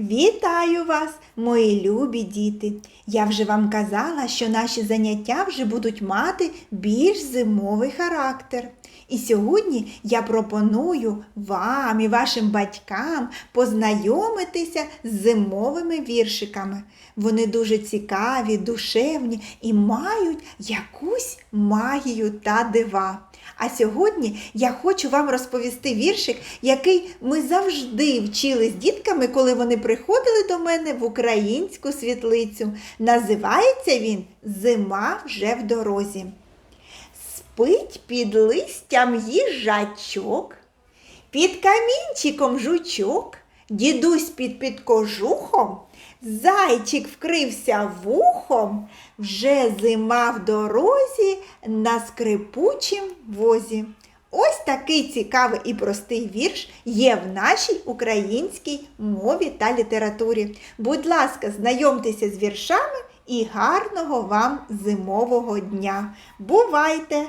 Вітаю вас, мої любі діти! Я вже вам казала, що наші заняття вже будуть мати більш зимовий характер. І сьогодні я пропоную вам і вашим батькам познайомитися з зимовими віршиками. Вони дуже цікаві, душевні і мають якусь магію та дива. А сьогодні я хочу вам розповісти віршик, який ми завжди вчили з дітками, коли вони приходили до мене в українську світлицю. Називається він Зима вже в дорозі. Спить під листям їжачок, під камінчиком жучок, дідусь під підкожухом, зайчик вкрився вухом, вже зима в дорозі на скрипучім возі. Ось такий цікавий і простий вірш є в нашій українській мові та літературі. Будь ласка, знайомтеся з віршами і гарного вам зимового дня. Бувайте!